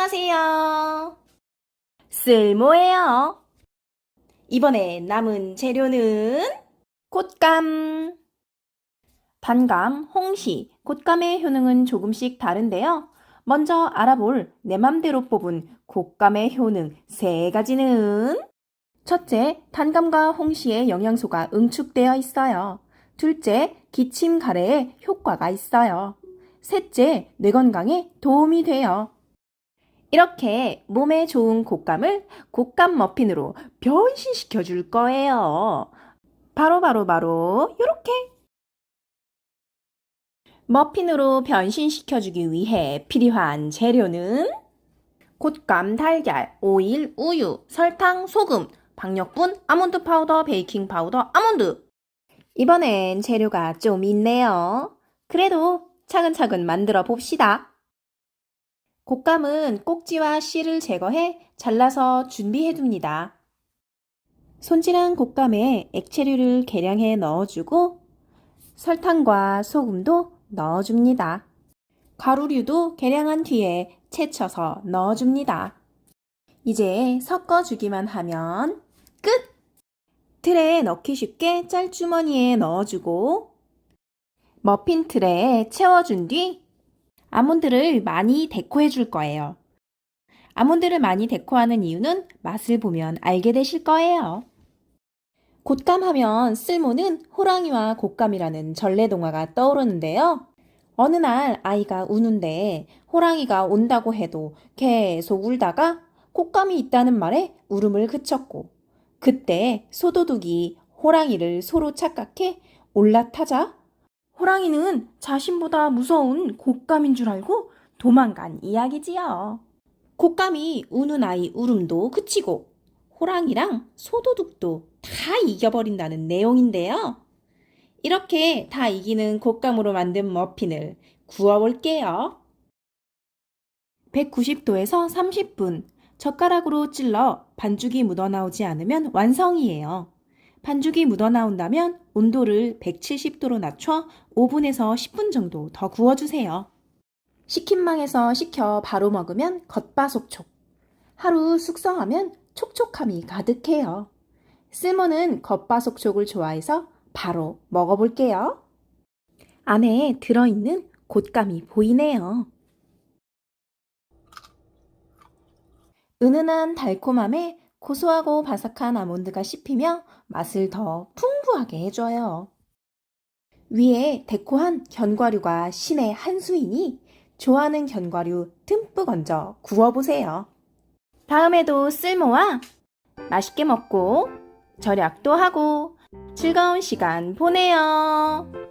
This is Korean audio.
안녕하세요. 쓸모예요. 이번에 남은 재료는 곶감. 단감, 홍시, 곶감의 효능은 조금씩 다른데요. 먼저 알아볼 내 맘대로 뽑은 곶감의 효능 세 가지는 첫째, 단감과 홍시의 영양소가 응축되어 있어요. 둘째, 기침 가래에 효과가 있어요. 셋째, 뇌 건강에 도움이 돼요. 이렇게 몸에 좋은 곶감을 곶감 머핀으로 변신시켜 줄 거예요. 바로 바로 바로 요렇게 머핀으로 변신시켜 주기 위해 필요한 재료는 곶감, 달걀, 오일, 우유, 설탕, 소금, 박력분, 아몬드 파우더, 베이킹 파우더, 아몬드. 이번엔 재료가 좀 있네요. 그래도 차근차근 만들어 봅시다. 곶감은 꼭지와 씨를 제거해 잘라서 준비해 둡니다. 손질한 곶감에 액체류를 계량해 넣어주고 설탕과 소금도 넣어줍니다. 가루류도 계량한 뒤에 채쳐서 넣어줍니다. 이제 섞어주기만 하면 끝! 틀에 넣기 쉽게 짤주머니에 넣어주고 머핀 틀에 채워준 뒤 아몬드를 많이 데코해 줄 거예요. 아몬드를 많이 데코하는 이유는 맛을 보면 알게 되실 거예요. 곶감 하면 쓸모는 호랑이와 곶감이라는 전래동화가 떠오르는데요. 어느 날 아이가 우는데 호랑이가 온다고 해도 계속 울다가 곶감이 있다는 말에 울음을 그쳤고 그때 소도둑이 호랑이를 소로 착각해 올라타자 호랑이는 자신보다 무서운 곶감인 줄 알고 도망간 이야기지요. 곶감이 우는 아이 울음도 그치고 호랑이랑 소도둑도 다 이겨버린다는 내용인데요. 이렇게 다 이기는 곶감으로 만든 머핀을 구워볼게요. 190도에서 30분 젓가락으로 찔러 반죽이 묻어나오지 않으면 완성이에요. 반죽이 묻어나온다면 온도를 170도로 낮춰 5분에서 10분 정도 더 구워주세요. 식힌망에서 식혀 바로 먹으면 겉바속촉. 하루 숙성하면 촉촉함이 가득해요. 쓸모는 겉바속촉을 좋아해서 바로 먹어볼게요. 안에 들어있는 곶감이 보이네요. 은은한 달콤함에 고소하고 바삭한 아몬드가 씹히며 맛을 더 풍부하게 해줘요. 위에 데코한 견과류가 신의 한 수이니 좋아하는 견과류 듬뿍 얹어 구워보세요. 다음에도 쓸모와 맛있게 먹고 절약도 하고 즐거운 시간 보내요.